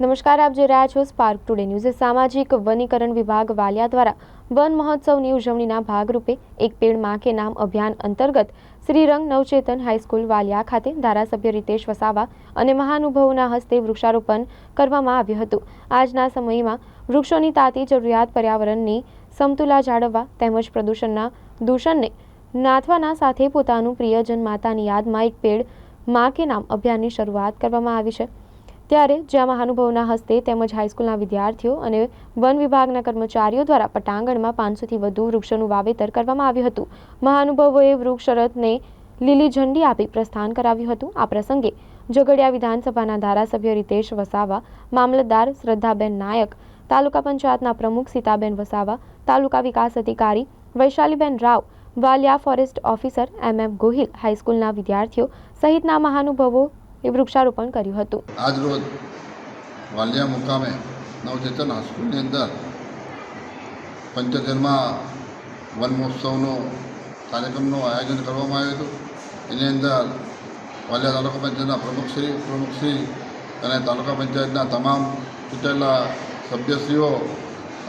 નમસ્કાર, આપ જોઈ રહ્યા છો સ્પાર્ક ટુડે ન્યૂઝ સામાજિક વનીકરણ વિભાગ વાલિયા દ્વારા વન મહોત્સવની ઉજવણીના ભાગરૂપે એક પેડમાં કે નામ અભિયાન અંતર્ગત શ્રીરંગ નવચેતન હાઈસ્કૂલ વાલિયા ખાતે ધારાસભ્ય રીતેશ વસાવા અને મહાનુભાવોના હસ્તે વૃક્ષારોપણ કરવામાં આવ્યું હતું. આજના સમયમાં વૃક્ષોની તાતી જરૂરિયાત પર્યાવરણની સમતુલા જાળવવા તેમજ પ્રદૂષણના દૂષણને નાથવાના સાથે પોતાનું પ્રિયજન માતાની યાદમાં એક પેડમાં કે નામ અભિયાનની શરૂઆત કરવામાં આવી છે. ત્યારે જ્યાં મહાનુભાવોના હસ્તે તેમજ હાઈસ્કૂલના વિદ્યાર્થીઓ અને વન વિભાગના કર્મચારીઓ દ્વારા પટાંગણમાં પાંચસોથી વધુ વૃક્ષોનું વાવેતર કરવામાં આવ્યું હતું. મહાનુભાવોએ વૃક્ષ શરતને લીલી ઝંડી આપી પ્રસ્થાન કરાવ્યું હતું. આ પ્રસંગે ઝઘડિયા વિધાનસભાના ધારાસભ્ય રીતેશ વસાવા, મામલતદાર શ્રદ્ધાબેન નાયક, તાલુકા પંચાયતના પ્રમુખ સીતાબેન વસાવા, તાલુકા વિકાસ અધિકારી Vaishaliben Rao, Valia forest officer M M Gohil હાઈસ્કૂલના વિદ્યાર્થીઓ સહિતના મહાનુભાવોએ વૃક્ષારોપણ કર્યું હતું. આજરોજ વાલિયા મુકામે નવચેતન હાઈસ્કૂલની અંદર પંચોતેરમાં વન મહોત્સવનો કાર્યક્રમનું આયોજન કરવામાં આવ્યું હતું. એની અંદર વાલિયા તાલુકા પંચાયતના પ્રમુખશ્રી પ્રમુખશ્રી અને તાલુકા પંચાયતના તમામ ચૂંટાયેલા સભ્યશ્રીઓ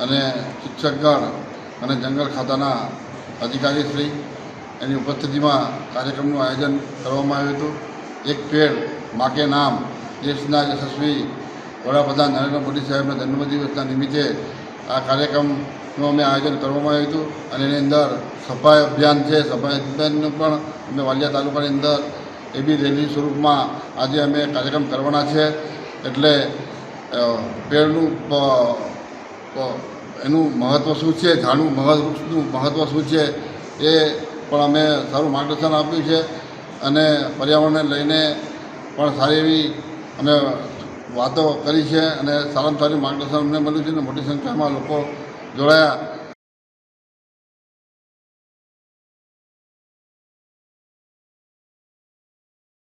અને શિક્ષકગણ અને જંગલ ખાતાના અધિકારીશ્રી એની ઉપસ્થિતિમાં કાર્યક્રમનું આયોજન કરવામાં આવ્યું હતું. એક પેડ મા કે નામ, દેશના યશસ્વી વડાપ્રધાન નરેન્દ્ર મોદી સાહેબના જન્મદિવસના નિમિત્તે આ કાર્યક્રમનું અમે આયોજન કરવામાં આવ્યું હતું અને એની અંદર સફાઈ અભિયાન છે. સફાઈ અભિયાનનું પણ અમે વાલિયા તાલુકાની અંદર એ બી રેલી સ્વરૂપમાં આજે અમે કાર્યક્રમ કરવાના છે. એટલે પેડનું એનું મહત્ત્વ શું છે? ઝાડનું મહત્વનું મહત્ત્વ શું છે? એ પણ અમે સારું માર્ગદર્શન આપ્યું છે. અને પર્યાવરણને લઈને પણ સારી એવી અમે વાતો કરી છે અને સારામાં સારી માર્ગદર્શન અમને મળ્યું છે અને મોટી સંખ્યામાં લોકો જોડાયા.